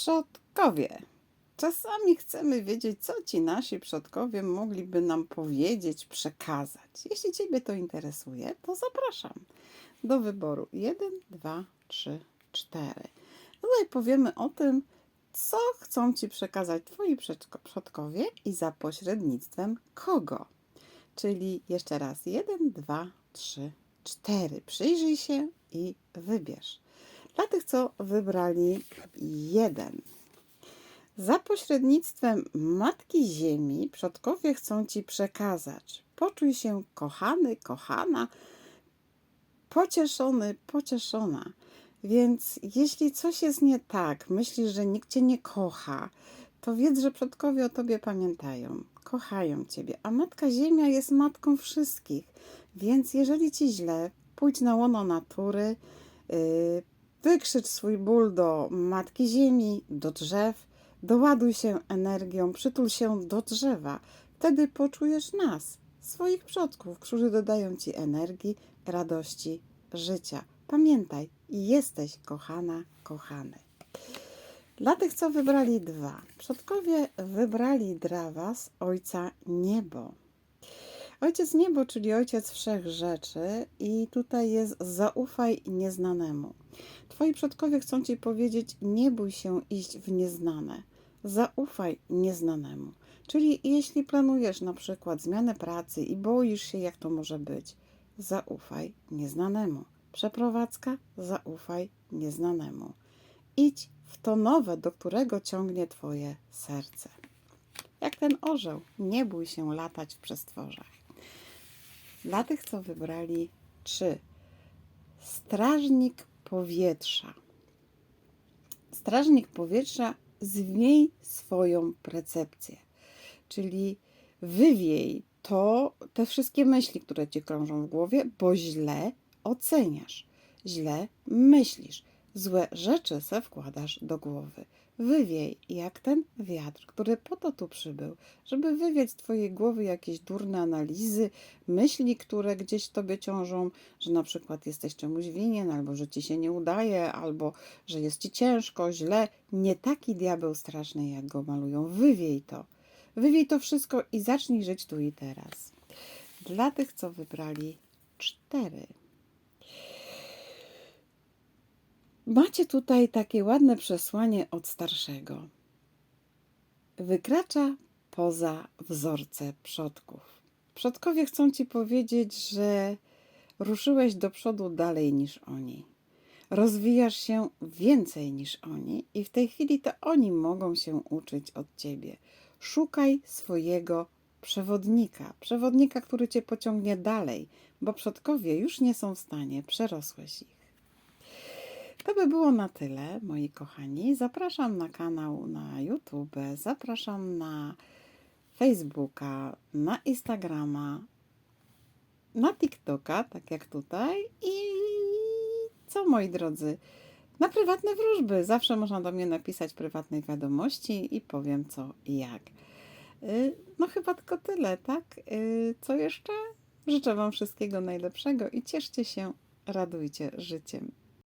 Przodkowie. Czasami chcemy wiedzieć, co ci nasi przodkowie mogliby nam powiedzieć, przekazać. Jeśli Ciebie to interesuje, to zapraszam do wyboru 1, 2, 3, 4. Tutaj powiemy o tym, co chcą Ci przekazać Twoi przodko- przodkowie i za pośrednictwem kogo. Czyli jeszcze raz 1, 2, 3, 4. Przyjrzyj się i wybierz. Dla tych, co wybrali jeden. Za pośrednictwem Matki Ziemi przodkowie chcą Ci przekazać. Poczuj się kochany, kochana, pocieszony, pocieszona. Więc jeśli coś jest nie tak, myślisz, że nikt Cię nie kocha, to wiedz, że przodkowie o Tobie pamiętają, kochają Ciebie, a Matka Ziemia jest matką wszystkich. Więc jeżeli Ci źle, pójdź na łono natury, yy, wykrzycz swój ból do Matki Ziemi, do drzew, doładuj się energią, przytul się do drzewa. Wtedy poczujesz nas, swoich przodków, którzy dodają Ci energii, radości, życia. Pamiętaj, jesteś kochana, kochany. Dla tych, co wybrali dwa, przodkowie wybrali dla Was Ojca Niebo. Ojciec Niebo, czyli Ojciec Wszech Rzeczy, i tutaj jest zaufaj nieznanemu. Twoi przodkowie chcą Ci powiedzieć: nie bój się iść w nieznane, zaufaj nieznanemu. Czyli jeśli planujesz na przykład zmianę pracy i boisz się, jak to może być, zaufaj nieznanemu. Przeprowadzka, zaufaj nieznanemu. Idź w to nowe, do którego ciągnie Twoje serce. Jak ten orzeł, nie bój się latać w przestworzach. Dla tych, co wybrali trzy. Strażnik powietrza. Strażnik powietrza, zmień swoją percepcję. Czyli wywiej to, te wszystkie myśli, które ci krążą w głowie, bo źle oceniasz, źle myślisz, złe rzeczy se wkładasz do głowy. Wywiej jak ten wiatr, który po to tu przybył, żeby wywiać z twojej głowy jakieś durne analizy, myśli, które gdzieś tobie ciążą, że na przykład jesteś czemuś winien, albo że ci się nie udaje, albo że jest ci ciężko, źle. Nie taki diabeł straszny, jak go malują. Wywiej to. Wywiej to wszystko i zacznij żyć tu i teraz. Dla tych, co wybrali cztery. Macie tutaj takie ładne przesłanie od starszego. Wykracza poza wzorce przodków. Przodkowie chcą ci powiedzieć, że ruszyłeś do przodu dalej niż oni. Rozwijasz się więcej niż oni, i w tej chwili to oni mogą się uczyć od ciebie. Szukaj swojego przewodnika, przewodnika, który cię pociągnie dalej, bo przodkowie już nie są w stanie, przerosłeś ich. To by było na tyle, moi kochani. Zapraszam na kanał na YouTube, zapraszam na Facebooka, na Instagrama, na TikToka, tak jak tutaj. I co, moi drodzy? Na prywatne wróżby. Zawsze można do mnie napisać prywatnej wiadomości i powiem co i jak. Y, No chyba tylko tyle, tak? Y, Co jeszcze? Życzę Wam wszystkiego najlepszego i cieszcie się, radujcie życiem.